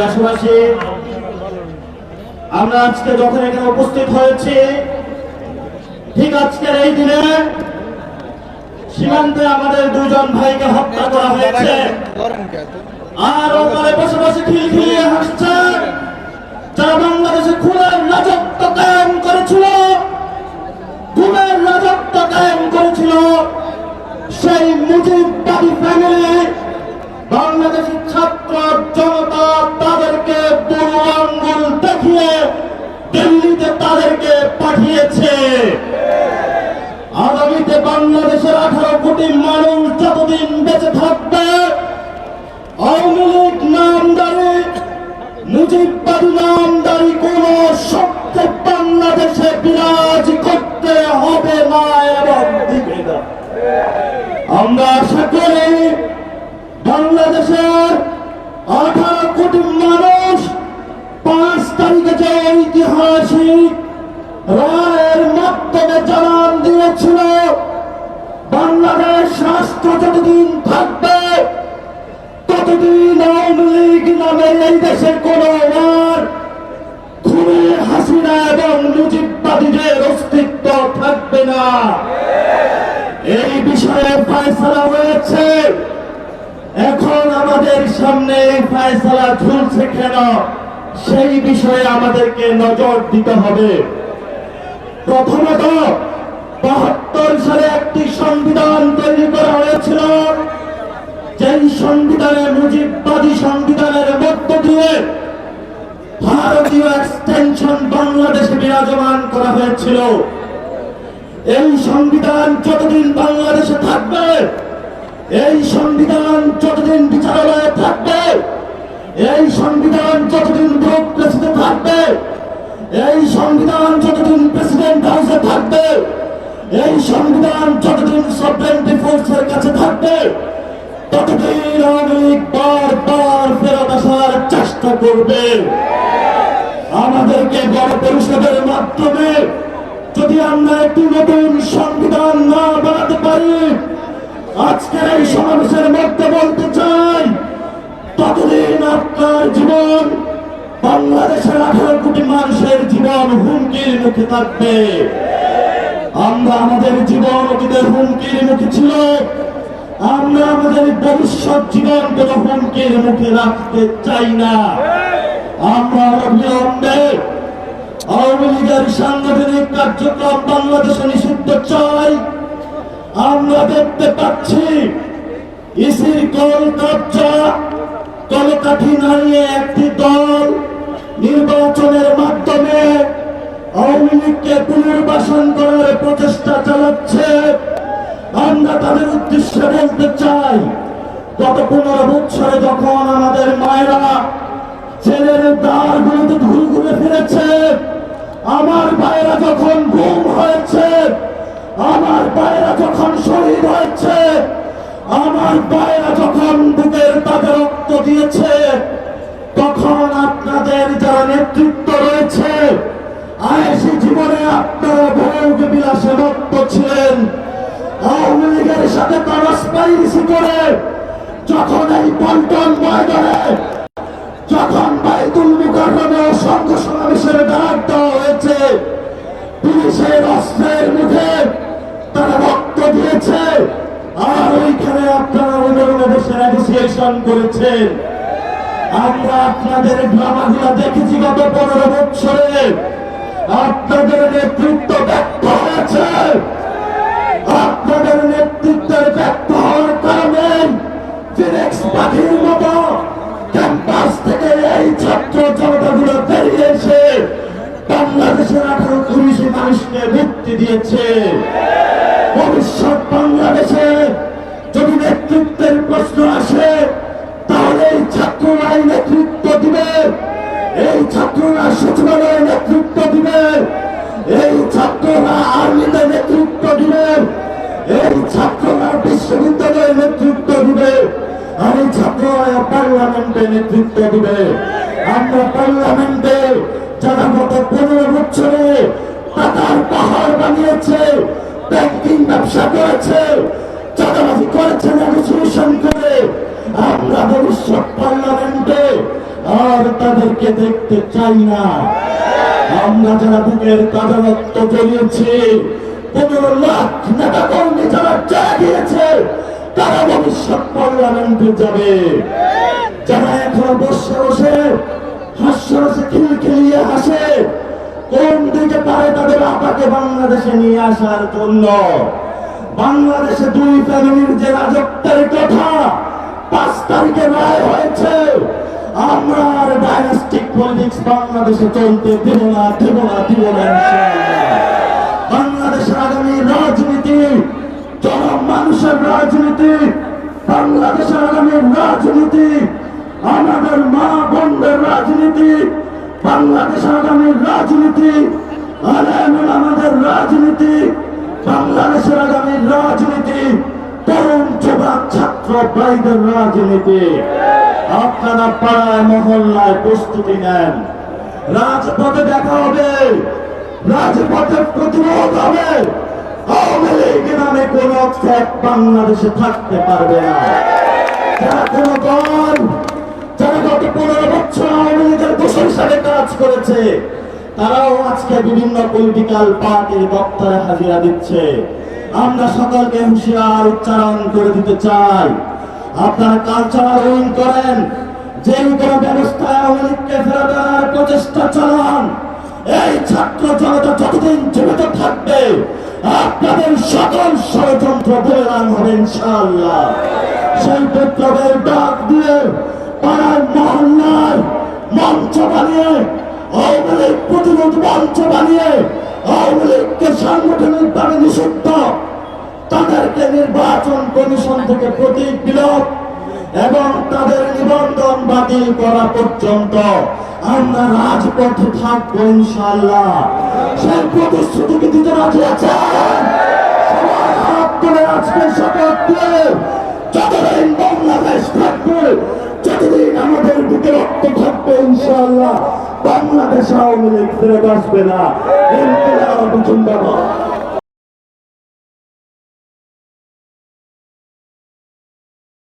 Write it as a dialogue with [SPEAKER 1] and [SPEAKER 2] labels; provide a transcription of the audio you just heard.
[SPEAKER 1] দেশবাসী আমরা আজকে যখন এখানে উপস্থিত হয়েছি, ঠিক আজকের এই দিনে সীমান্তে আমাদের দুজন ভাইকে হত্যা করা হয়েছে। আর ওখানে বসে বসে খিলখিলিয়ে হাসছে। যারা বাংলাদেশে খুনের রাজত্ব কায়েম করেছিল খুনের রাজত্ব কায়েম করেছিল সেই মুজিববাদী ফ্যামিলি বাংলাদেশের ছাত্র জনতা তাদেরকে বুড়ো আঙ্গুল দেখিয়ে দিল্লিতে তাদেরকে পাঠিয়েছে। আগামীতে বাংলাদেশের আঠারো কোটি মানুষ যতদিন বেঁচে থাকবে নামদারি মুজিববাদী নামদারি বাংলাদেশে বিরাজ করতে হবে না এবং আমরা আশা করি বাংলাদেশের আঠারো কোটি মানুষ পাঁচ তারিখে যে ঐতিহাসিক রায়ের মাধ্যমে জানান দিয়েছিল, বাংলাদেশ রাষ্ট্র যতদিন থাকবে, ততদিন আওয়ামী লীগ নামের এই দেশের কোন আর খুনে হাসিনা এবং মুজিববাদীদের ফয়সলা ঝুলছে কেন? সেই বিষয়ে আমাদেরকে নজর দিতে হবে। প্রথমত, বাহাত্তর সালে একটি সংবিধান তৈরি করা হয়েছিল। যেই সংবিধানে মুজিববাদী সংবিধানের মধ্য দিয়ে ভারতীয় এক্সটেনশন বাংলাদেশে বিরাজমান করা হয়েছিল। এই সংবিধান যতদিন বাংলাদেশে থাকবে এই সংবিধান যতদিন বিচারালয়ে থাকবে, এই সংবিধান যতদিন থাকবে, এই সংবিধান যতদিন প্রেসিডেন্ট হাউসে থাকবে, এই সংবিধান যতদিন সভরেন্টি ফোর্সের কাছে থাকবে, ততদিন আওয়ামী লীগ বারবার ফেরত আসার চেষ্টা করবে। আমাদেরকে গণ পরিষদের মাধ্যমে যদি আমরা একটি নতুন সংবিধান না বানাতে পারি আজকের এই সমাবেশের মধ্যে বলতে চাই, ততদিন আপনার জীবন বাংলাদেশের আঠারো কোটি মানুষের জীবন হুমকির মুখে থাকবে। আমরা আমাদের জীবন অতীতের হুমকির মুখে ছিল, আমরা আমাদের ভবিষ্যৎ জীবন কোন হুমকির মুখে রাখতে চাই না। আমরা অবিলম্বে আওয়ামী লীগের সাংগঠনিক কার্যক্রম বাংলাদেশে নিষিদ্ধ চাই। আমরা দেখতে পাচ্ছি ইসির কল কবজা কলকাঠি নাড়িয়ে একটি দল নির্বাচনের মাধ্যমে আওয়ামী লীগকে পুনর্বাসন করার প্রচেষ্টা চালাচ্ছে। আমরা তাদের উদ্দেশ্যে বলতে চাই, গত পনেরো বছরে যখন আমাদের মায়েরা ছেলের দ্বারগুলোতে ঘুরে ঘুরে ফিরেছে, আমার ভাইয়েরা যখন গুম হয়েছে আমার ভাইয়েরা যখন শহীদ হয়েছে, আমার ভাইয়েরা যখন বুকের তাদের রক্ত দিয়েছে, তখন আপনাদের যারা নেতৃত্ব রয়েছে আয়েসি জীবনে আপনারা ভোগ বিলাসে রক্ত ছিলেন। আওয়ামী লীগের সাথে পারস্পাইরিসি করে, যখন এই পল্টন ময়দানে, যখন বাইতুল মুকাররমে অসংখ্য সমাবেশের ডাক দেওয়া হয়েছে, পুলিশের অস্ত্রের মুখে তারা রক্ত দিয়েছে। আর ওইখানে আপনারা বসে নেগোসিয়েশন করেছেন। আমরা আপনাদের দেখেছি গত পনেরো বছরে। আপনাদের নেতৃত্ব ব্যর্থ হয়েছে। আপনাদের ভবিষ্যৎ বাংলাদেশে যদি নেতৃত্বের প্রশ্ন আসে, তাহলে এই ছাত্ররাই নেতৃত্ব দিবে। এই ছাত্ররা সচিবালয়ে নেতৃত্ব দিবে। এই ছাত্ররা আর্মিতে নেতৃত্ব দিবে। এই ছাত্ররা বিশ্ববিদ্যালয়ে নেতৃত্ব দিবে। আর এই ছাত্ররা পার্লামেন্টে নেতৃত্ব দিবে। আমরা পার্লামেন্টে যারা গত পনেরো বছরে টাকার পাহাড় ব্যাংকিং ব্যবসা করেছে, চাঁদাবাজি করেছে নেগোসিয়েশন করে। আমরা ভবিষ্যৎ পার্লামেন্টে আর তাদেরকে দেখতে চাই না। আমরা যারা বুকের কাদারত্ব জ্বলিয়েছি, পনেরো লাখ নেতা কর্মী যারা জাগিয়েছে তারা ভবিষ্যৎ পার্লামেন্টে যাবে। যারা এখন বসে বসে হাস্যরসে খিলখিলিয়ে হাসে, কোন দিকে পারে তাদের আপাকে বাংলাদেশে নিয়ে আসার জন্য? বাংলাদেশে দুই ফ্যামিলির যে রাজত্বের কথা পাঁচ তারিখে রায় হয়েছে, আমরা আর ডাইনাস্টিক পলিটিক্স বাংলাদেশে চলতে দেব না দেব না দেব না বাংলাদেশের আগামী রাজনীতি জন মানুষের রাজনীতি, বাংলাদেশের আগামী রাজনীতি, আমাদের মা বোনদের রাজনীতি, বাংলাদেশের আগামী রাজনীতি আমাদের রাজনীতি বাংলাদেশের আগামী রাজনীতি, তরুণ যুবক ছাত্র ভাইদের রাজনীতি। আপনারা পাড়ায়, মহল্লায় প্রস্তুতি নেন। রাজপথে দেখা হবে, রাজপথে প্রতিরোধ হবে। আওয়ামী লীগ নামে কোন ফ্যাক বাংলাদেশে থাকতে পারবে না। যারা কোন দল, যারা গত পনেরো বছর আওয়ামী লীগের দোষর হিসাবে কাজ করেছে তারাও আজকে বিভিন্ন পলিটিক্যাল পার্টির বক্তারা হাজিরা দিচ্ছে। আমরা সকলকে হুঁশিয়ার উচ্চারণ করে দিতে চাই। আপনারা কালচার উইন করেন যে কোনো ব্যবস্থায় লীগকে ফেরত আনার প্রচেষ্টা চালান, এই ছাত্র জনতা যতদিন জীবিত থাকবে, আপনাদের সকল ষড়যন্ত্র বললাম হবে ইনশাআল্লাহ। সেই বিপ্লবের ডাক দিয়ে পাড়ার মহল্লায় মঞ্চ বানিয়ে আওয়ামী লীগ প্রতিরোধ মঞ্চ বানিয়ে আওয়ামী লীগকে সাংগঠনিক ভাবে নিষিদ্ধ। তাদেরকে নির্বাচন কমিশন থেকে প্রতীক বিলোপ এবং তাদের নিবন্ধন বাতিল করা পর্যন্ত আমরা রাজপথে থাকব ইনশাল্লাহ সেই প্রতিশ্রুতিকে দিতে রাজি আছেন? আজকে শপথ দিয়ে যতদিন বাংলাদেশ থাকবে, যতদিন আমাদের বুকে রক্ত থাকবে ইনশাল্লাহ বাংলাদেশ আওয়ামী লীগ ফেরত আসবে না। জিন্দাবাদ